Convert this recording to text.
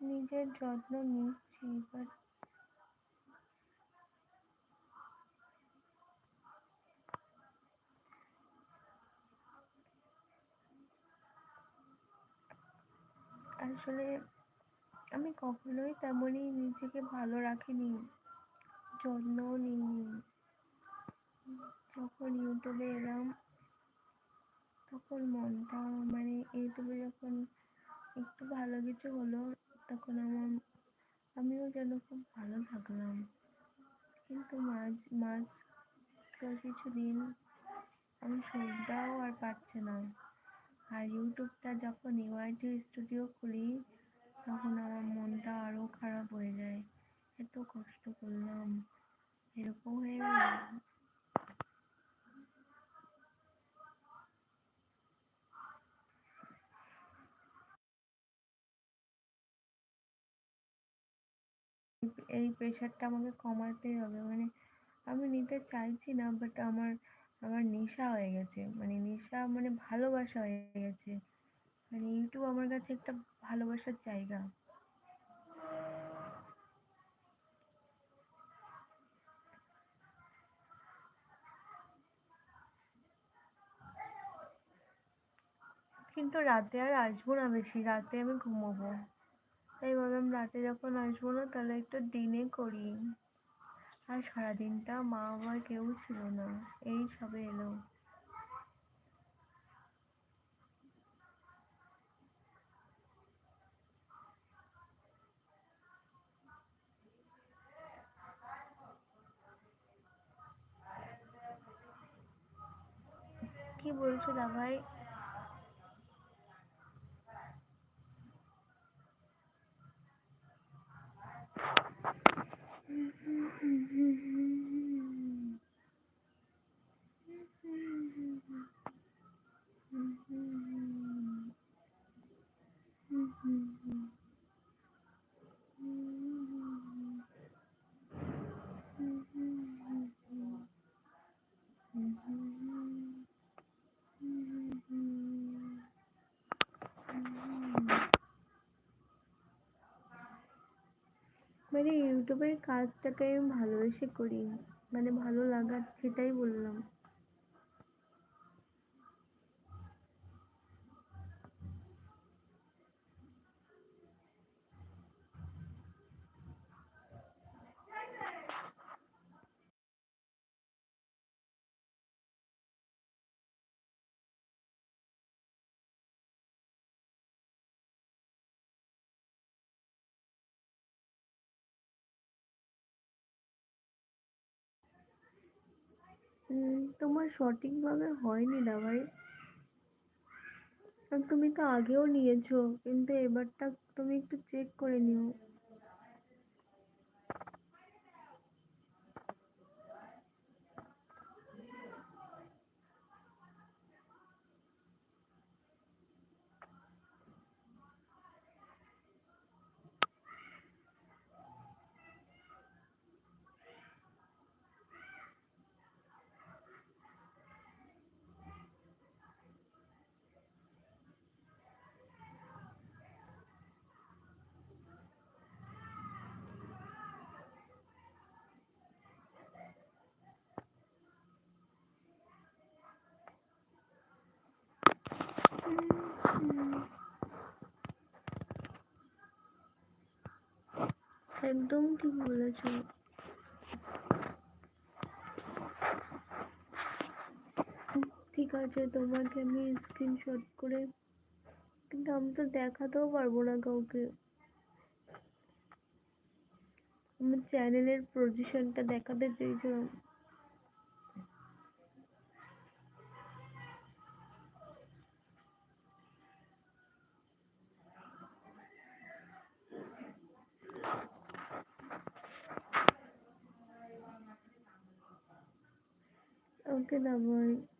নিজের যত্ন নিচ্ছি বাট আসলে আমি কখনোই তেমনই নিজেকে ভালো রাখিনি যত্নও নিইনি। যখন ইউটিউবে এলাম, তখন মনটা মানে ইউটিউবে যখন একটু ভালো কিছু হলো তখন আমার, আমিও যেন খুব ভালো থাকলাম। কিন্তু মাঝ মাঝ কিছু দিন আমি সুবিধাও আর পারছে না। আর ইউটিউবটা যখন ইউআইটি স্টুডিও খুলি এই প্রেশারটা আমাকে কমাতেই হবে। মানে আমি নিতে চাইছি না বাট আমার আমার নেশা হয়ে গেছে। মানে নেশা মানে ভালোবাসা হয়ে গেছে। মানে ইউটিউব আমার কাছে একটা ভালোবাসার জায়গা। কিন্তু রাতে আর আসব না বেশি। রাতে আমি ঘুমোবো। তাই ভাবলাম রাতে যখন আসব না, তাহলে একটু দিনে করি। আর সারাদিনটা মা আমার কেউ ছিল না। এই সবে এলো। কি বলছো দাভাই? মানে ইউটিউবের কাজটাকে আমি ভালোবেসে করি মানে ভালো লাগার সেটাই বললাম। তোমার সঠিকভাবে হয়নি না ভাই? তুমি তো আগেও নিয়েছো, কিন্তু এবারটা তুমি একটু চেক করে নিও। একদম ঠিক বলেছ। ঠিক আছে, তোমাকে আমি স্ক্রিনশট করে, কিন্তু আমি তো দেখাতেও পারব না কাউকে। আমার চ্যানেলের পজিশনটা দেখাতে চেয়েছিলাম। 那个。